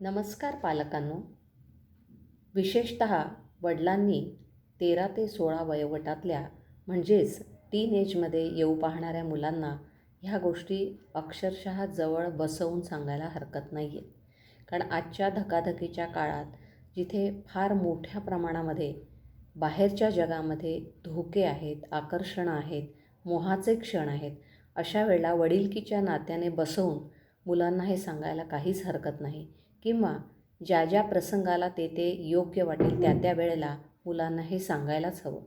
नमस्कार पालकांनो. विशेषत वडिलांनी तेरा ते सोळा वयोगटातल्या म्हणजेच टीन एजमध्ये येऊ पाहणाऱ्या मुलांना ह्या गोष्टी अक्षरशः जवळ बसवून सांगायला हरकत नाही आहे कारण आजच्या धकाधकीच्या काळात जिथे फार मोठ्या प्रमाणामध्ये बाहेरच्या जगामध्ये धोके आहेत आकर्षणं आहेत मोहाचे क्षण आहेत अशा वेळेला वडिलकीच्या नात्याने बसवून मुलांना हे सांगायला काहीच हरकत नाही. किंवा ज्या ज्या प्रसंगाला ते ते योग्य वाटेल त्या त्या वेळेला मुलांना हे सांगायलाच हवं.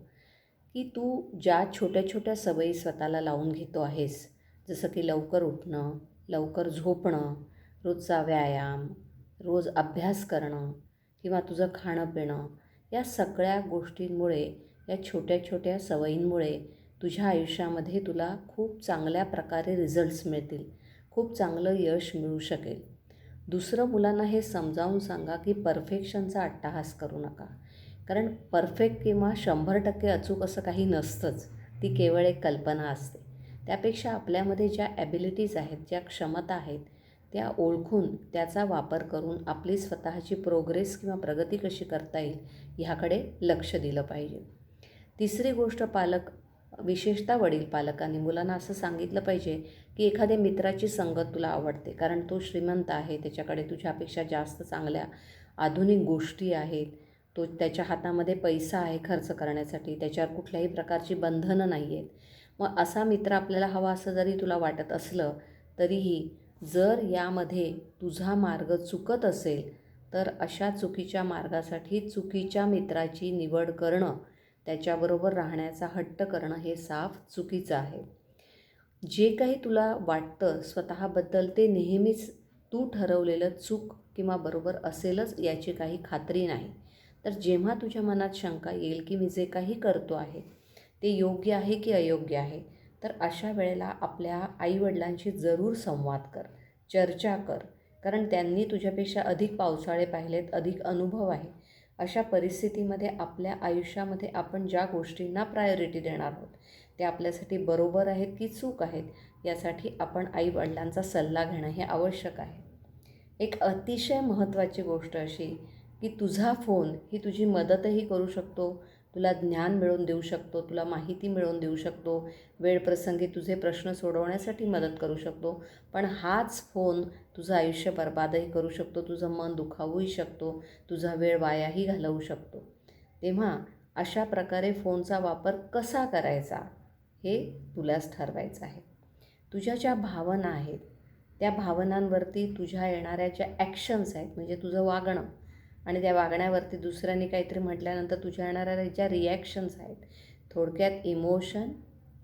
की तू ज्या छोट्या छोट्या सवयी स्वतःला लावून घेतो आहेस जसं की लवकर उठणं लवकर झोपणं रोजचा व्यायाम रोज अभ्यास करणं किंवा तुझं खाणं पिणं या सगळ्या गोष्टींमुळे या छोट्या छोट्या सवयींमुळे तुझ्या आयुष्यामध्ये तुला खूप चांगल्या प्रकारे रिझल्ट्स मिळतील खूप चांगलं यश मिळू शकेल. दुसरं मुलांना हे समजावून सांगा की परफेक्शनचा अट्टाहास करू नका. कारण परफेक्ट किंवा शंभर टक्के अचूक असं काही नसतंच. ती केवळ एक कल्पना असते. त्यापेक्षा आपल्यामध्ये ज्या ॲबिलिटीज आहेत ज्या क्षमता आहेत त्या ओळखून त्याचा वापर करून आपली स्वतःची प्रोग्रेस किंवा प्रगती कशी करता येईल ह्याकडे लक्ष दिलं पाहिजे. तिसरी गोष्ट पालक विशेषतः वडील पालकांनी मुलांना असं सांगितलं पाहिजे की एखाद्या मित्राची संगत तुला आवडते कारण तो श्रीमंत आहे त्याच्याकडे तुझ्यापेक्षा जास्त चांगल्या आधुनिक गोष्टी आहेत तो त्याच्या हातामध्ये पैसा आहे खर्च करण्यासाठी त्याच्यावर कुठल्याही प्रकारची बंधनं नाही आहेत मग असा मित्र आपल्याला हवा असं जरी तुला वाटत असलं तरीही जर यामध्ये तुझा मार्ग चुकत असेल तर अशा चुकीच्या मार्गासाठी चुकीच्या मित्राची निवड करणं त्याच्याबरोबर राहण्याचा हट्ट करणं हे साफ चुकीचं आहे. जे काही तुला वाटतं स्वतःबद्दल ते नेहमीच तू ठरवलेलं चूक किंवा बरोबर असेलच याची काही खात्री नाही. तर जेव्हा तुझ्या मनात शंका येईल की मी जे काही करतो आहे ते योग्य आहे की अयोग्य आहे तर अशा वेळेला आपल्या आईवडिलांशी जरूर संवाद कर चर्चा कर कारण त्यांनी तुझ्यापेक्षा अधिक पावसाळे पाहिलेत अधिक अनुभव आहे अशा परिस्थितीमध्ये आपल्या आयुष्यामध्ये आपण ज्या गोष्टींना प्रायोरिटी देणार आहोत ते आपल्यासाठी बरोबर आहेत की चूक आहेत यासाठी आपण आईवडिलांचा सल्ला घेणं हे आवश्यक आहे. एक अतिशय महत्त्वाची गोष्ट अशी की तुझा फोन ही तुझी मदतही करू शकतो तुला ज्ञान मिळवून देऊ शकतो तुला माहिती मिळवून देऊ शकतो वेळप्रसंगी तुझे प्रश्न सोडवण्यासाठी मदत करू शकतो. पण हाच फोन तुझं आयुष्य बर्बादही करू शकतो तुझं मन दुखावूही शकतो तुझा वेळ वायाही घालवू शकतो. तेव्हा अशा प्रकारे फोनचा वापर कसा करायचा हे तुलाच ठरवायचं आहे. तुझ्या ज्या भावना आहेत त्या भावनांवरती तुझ्या येणाऱ्या ज्या ॲक्शन्स आहेत म्हणजे तुझं वागणं आणि त्या वागण्यावरती दुसऱ्यांनी काहीतरी म्हटल्यानंतर तुझ्या येणाऱ्या ज्या रिॲक्शन्स आहेत थोडक्यात इमोशन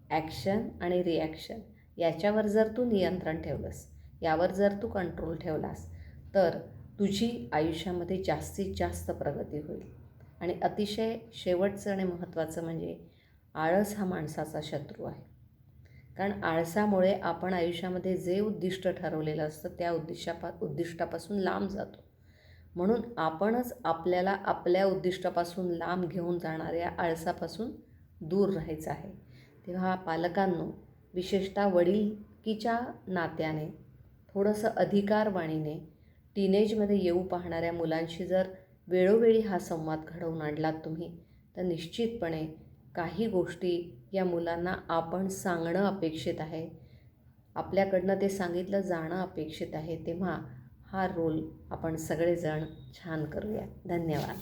ॲक्शन आणि रिॲक्शन याच्यावर जर तू नियंत्रण ठेवलंस यावर जर तू कंट्रोल ठेवलास तर तुझी आयुष्यामध्ये जास्तीत जास्त प्रगती होईल. आणि अतिशय शेवटचं आणि महत्त्वाचं म्हणजे आळस हा माणसाचा शत्रू आहे. कारण आळसामुळे आपण आयुष्यामध्ये जे उद्दिष्ट ठरवलेलं असतं त्या उद्दिष्टापा उद्दिष्टापासून लांब जातो. म्हणून आपणच आपल्याला आपल्या उद्दिष्टापासून लांब घेऊन जाणाऱ्या आळसापासून दूर राहायचं आहे. तेव्हा पालकांनो विशेषतः वडीलकीच्या नात्याने थोडंसं अधिकारवाणीने टीनेजमध्ये येऊ पाहणाऱ्या मुलांशी जर वेळोवेळी हा संवाद घडवून आणलात तुम्ही तर निश्चितपणे काही गोष्टी या मुलांना आपण सांगणं अपेक्षित आहे. आपल्याकडनं ते सांगितलं जाणं अपेक्षित आहे. तेव्हा हा रोल आपण सगळेजण छान करूया. धन्यवाद.